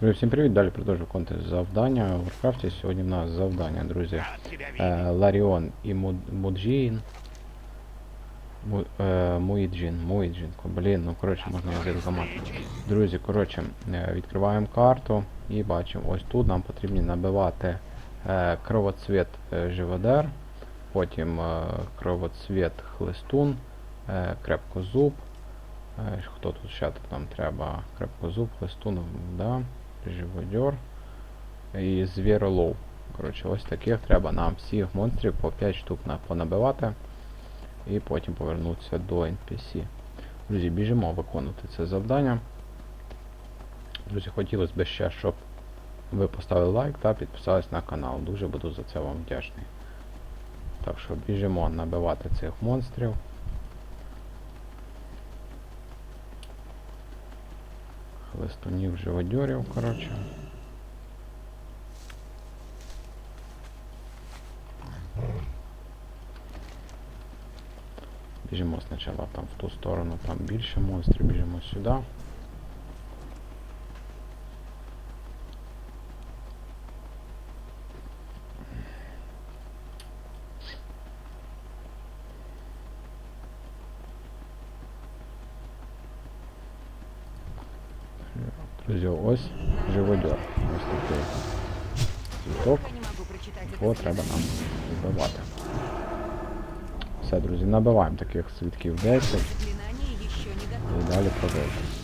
Друзі, всім привіт! Далі продовжую контент завдання у Warcraft. Сьогодні в нас завдання, друзі. Е, Ларіон і Муд- Муджін. Е, Муїджін, Муїджін. Блін, ну коротше, можна язик зламати. Друзі, коротше, е, відкриваємо карту і бачимо, ось тут нам потрібно набивати кровоцвіт живодер, потім кровоцвіт хлистун, крепкозуб. Хто тут ще нам треба? Крепкозуб, хлистун, да, живодер і звіролов. Коротше, ось таких треба нам всіх монстрів по 5 штук понабивати і потім повернутися до NPC. Друзі, біжимо виконувати це завдання. Друзі, хотілося б ще, щоб ви поставили лайк та підписались на канал. Дуже буду за це вам вдячний. Так що біжимо набивати цих монстрів. Хлистунів живодьорів, коротше. Біжимо спочатку там в ту сторону, там більше монстрів, біжимо сюди. Друзі, ось живодьор. Ось такий цвіток. Його треба нам вбивати. Все, друзі, набиваємо таких свідків 10 заклинание еще не готово. і далі продовжуємо.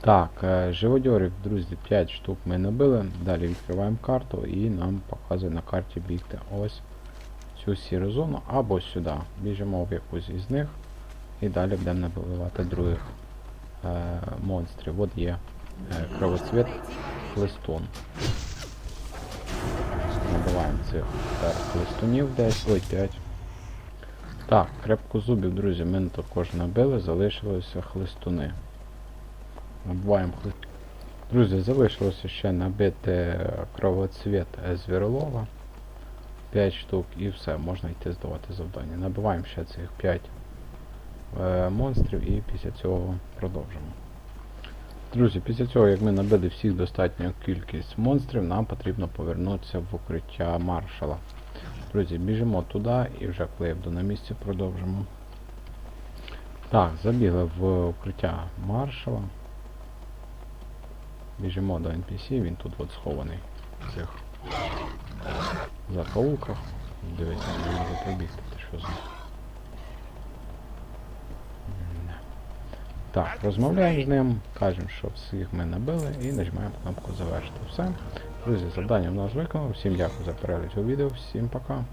Так, е, живодьорів, друзі, 5 штук ми набили. Далі відкриваємо карту і нам показує на карті бігти ось цю сіру зону або сюди. Біжимо в якусь із них і далі будемо набивати других е, монстрів. От є е, кровоцвіт хлистун. Набиваємо цих хлистунів десь, ой, 5. Так, крепку зубів, друзі, ми також набили, залишилися хлистуни. Набиваємо хли... Друзі, залишилося ще набити кровоцвіт звіролова. 5 штук і все, можна йти здавати завдання. Набиваємо ще цих 5 е, монстрів і після цього продовжимо. Друзі, після цього, як ми набили всіх достатню кількість монстрів, нам потрібно повернутися в укриття маршала. Друзі, біжимо туди і вже коли я буду на місці, продовжимо. Так, забігли в укриття маршала. Біжимо до NPC, він тут от схований в цих закоулках. Дивись, не може прибігти, що. М, Так, розмовляємо з ним, кажемо, що всіх ми набили і нажимаємо кнопку завершити. Все. Друзі, завдання в нас виконано. Всім дякую за перегляд цього відео, всім пока.